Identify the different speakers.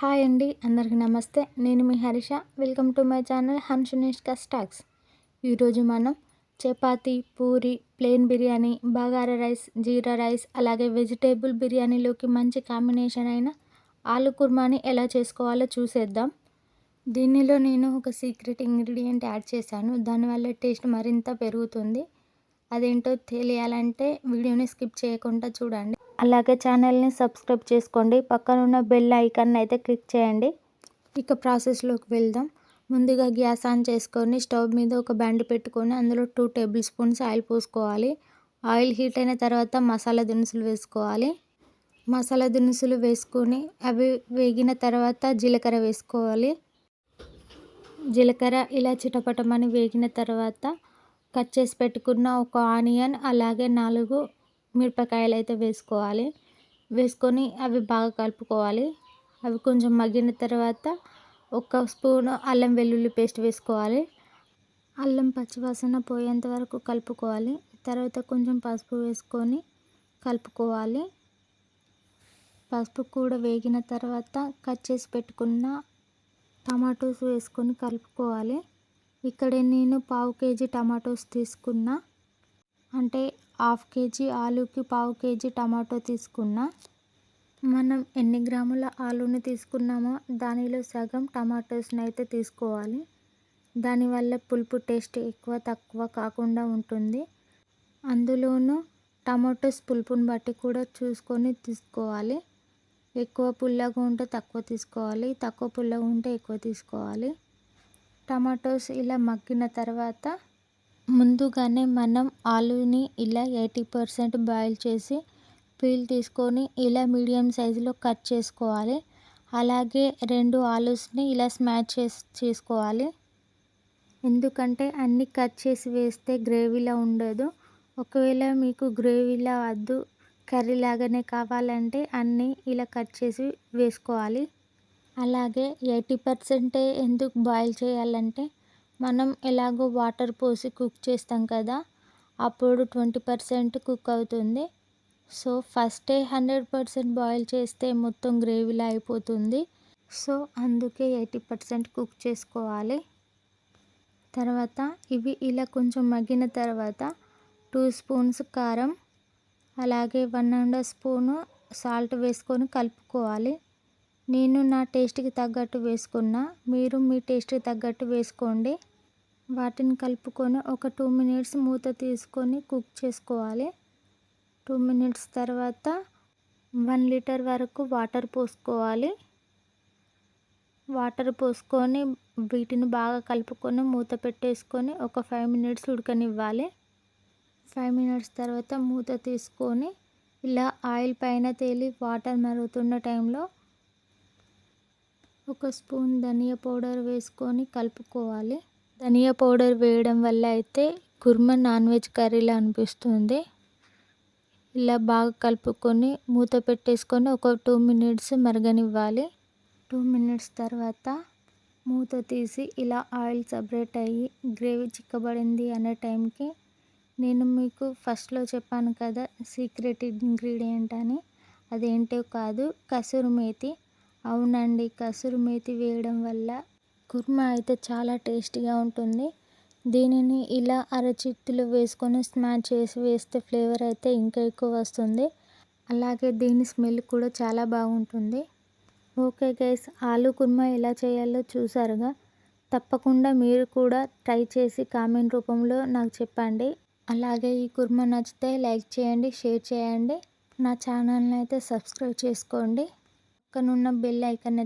Speaker 1: Hi అండి అందరికీ నమస్తే. నేను మీ Harisha. Welcome to my channel హన్షునిష్క stacks ఈరోజు మనం chapati puri plain biryani bagara rice jeera rice అలాగే వెజిటేబుల్ బిర్యానీలోకి మంచి కాంబినేషన్ అయిన ఆలు కుర్మాని ఎలా చేసుకోవాలో చూసేద్దాం. దీనిలో నేను ఒక సీక్రెట్ ఇంగ్రీడియంట్ యాడ్ చేశాను. దానివల్ల టేస్ట్ మరింత పెరుగుతుంది. అదేంటో తెలియాలంటే వీడియోని స్కిప్ చేయకుండా చూడండి. అలాగే ఛానల్ని సబ్స్క్రైబ్ చేసుకోండి. పక్కన ఉన్న బెల్ ఐకాన్ అయితే క్లిక్ చేయండి. ఇక ప్రాసెస్లోకి వెళ్దాం. ముందుగా గ్యాస్ ఆన్ చేసుకొని స్టవ్ మీద ఒక బ్యాండ్ పెట్టుకొని అందులో టూ టేబుల్ స్పూన్స్ ఆయిల్ పోసుకోవాలి. ఆయిల్ హీట్ అయిన తర్వాత మసాలా దినుసులు వేసుకోవాలి. మసాలా దినుసులు వేసుకొని అవి వేగిన తర్వాత జీలకర్ర వేసుకోవాలి. జీలకర్ర ఇలా చిటపటమని వేగిన తర్వాత కట్ చేసి పెట్టుకున్న ఒక ఆనియన్ అలాగే నాలుగు మిరపకాయలు అయితే వేసుకోవాలి. వేసుకొని అవి బాగా కలుపుకోవాలి. అవి కొంచెం మగ్గిన తర్వాత ఒక స్పూన్ అల్లం వెల్లుల్లి పేస్ట్ వేసుకోవాలి. అల్లం పచ్చివాసన పోయేంత వరకు కలుపుకోవాలి. తర్వాత కొంచెం పసుపు వేసుకొని కలుపుకోవాలి. పసుపు కూడా వేగిన తర్వాత కట్ చేసి పెట్టుకున్న టమాటోస్ వేసుకొని కలుపుకోవాలి. ఇక్కడ నేను పావు కేజీ టమాటోస్ తీసుకున్నా. అంటే హాఫ్ కేజీ ఆలుకి పావు కేజీ టమాటో తీసుకున్న. మనం ఎన్ని గ్రాముల ఆలుని తీసుకున్నామో దానిలో సగం టమాటోస్ని అయితే తీసుకోవాలి. దానివల్ల పులుపు టేస్ట్ ఎక్కువ తక్కువ కాకుండా ఉంటుంది. అందులోనూ టమాటోస్ పులుపుని బట్టి కూడా చూసుకొని తీసుకోవాలి. ఎక్కువ పుల్లగా ఉంటే తక్కువ తీసుకోవాలి. తక్కువ పుల్లగా ఉంటే ఎక్కువ తీసుకోవాలి. టమాటోస్ ఇలా మగ్గిన తర్వాత ముందుగానే మనం ఆలూని ఇలా ఎయిటీ పర్సెంట్ బాయిల్ చేసి పీల్ తీసుకొని ఇలా మీడియం సైజులో కట్ చేసుకోవాలి. అలాగే రెండు ఆలూస్ని ఇలా స్మాష్ చేసి చేసుకోవాలి. ఎందుకంటే అన్నీ కట్ చేసి వేస్తే గ్రేవీలా ఉండదు. ఒకవేళ మీకు గ్రేవీలా వద్దు కర్రీ లాగానే కావాలంటే అన్నీ ఇలా కట్ చేసి వేసుకోవాలి. అలాగే ఎయిటీ పర్సెంటే ఎందుకు బాయిల్ చేయాలంటే మనం ఎలాగో వాటర్ పోసి కుక్ చేస్తాం కదా అప్పుడు ట్వంటీ పర్సెంట్ కుక్ అవుతుంది. సో ఫస్టే హండ్రెడ్ పర్సెంట్ బాయిల్ చేస్తే మొత్తం గ్రేవీలా అయిపోతుంది. సో అందుకే ఎయిటీ పర్సెంట్ కుక్ చేసుకోవాలి. తర్వాత ఇవి ఇలా కొంచెం మగ్గిన తర్వాత టూ స్పూన్స్ కారం అలాగే వన్ అండ్ స్పూను సాల్ట్ వేసుకొని కలుపుకోవాలి. నేను నా టేస్ట్కి తగ్గట్టు వేసుకున్నా. మీరు మీ టేస్ట్కి తగ్గట్టు వేసుకోండి. వాటిని కలుపుకొని ఒక టూ మినిట్స్ మూత తీసుకొని కుక్ చేసుకోవాలి. టూ మినిట్స్ తర్వాత వన్ లీటర్ వరకు వాటర్ పోసుకోవాలి. వాటర్ పోసుకొని వీటిని బాగా కలుపుకొని మూత పెట్టేసుకొని ఒక ఫైవ్ మినిట్స్ ఉడకనివ్వాలి. ఫైవ్ మినిట్స్ తర్వాత మూత తీసుకొని ఇలా ఆయిల్ పైన తేలి వాటర్ మరుగుతున్న టైంలో ఒక స్పూన్ ధనియా పౌడర్ వేసుకొని కలుపుకోవాలి. ధనియా పౌడర్ వేయడం వల్ల అయితే కుర్మా నాన్ వెజ్ కర్రీలా అనిపిస్తుంది. ఇలా బాగా కలుపుకొని మూత పెట్టేసుకొని ఒక టూ మినిట్స్ మరగనివ్వాలి. టూ మినిట్స్ తర్వాత మూత తీసి ఇలా ఆయిల్ సపరేట్ అయ్యి గ్రేవీ చిక్కబడింది అనే టైంకి నేను మీకు ఫస్ట్లో చెప్పాను కదా సీక్రెట్ ఇంగ్రీడియంట్ అని. అదేంటో కాదు కసూరు మేతి. అవునండి కసూరు మేతి వేయడం వల్ల కుర్మా అయితే చాలా టేస్టీగా ఉంటుంది. దీనిని ఇలా అరచిత్తులో వేసుకొని స్మాష్ చేసి వేస్తే ఫ్లేవర్ అయితే ఇంకా ఎక్కువ వస్తుంది. అలాగే దీని స్మెల్ కూడా చాలా బాగుంటుంది. ఓకే గైస్ ఆలు కుర్మా ఎలా చేయాలో చూసారుగా? తప్పకుండా మీరు కూడా ట్రై చేసి కామెంట్ రూపంలో నాకు చెప్పండి. అలాగే ఈ కుర్మా నచ్చితే లైక్ చేయండి షేర్ చేయండి. నా ఛానల్ని అయితే సబ్స్క్రైబ్ చేసుకోండి. పక్కనున్న బెల్ ఐకాన్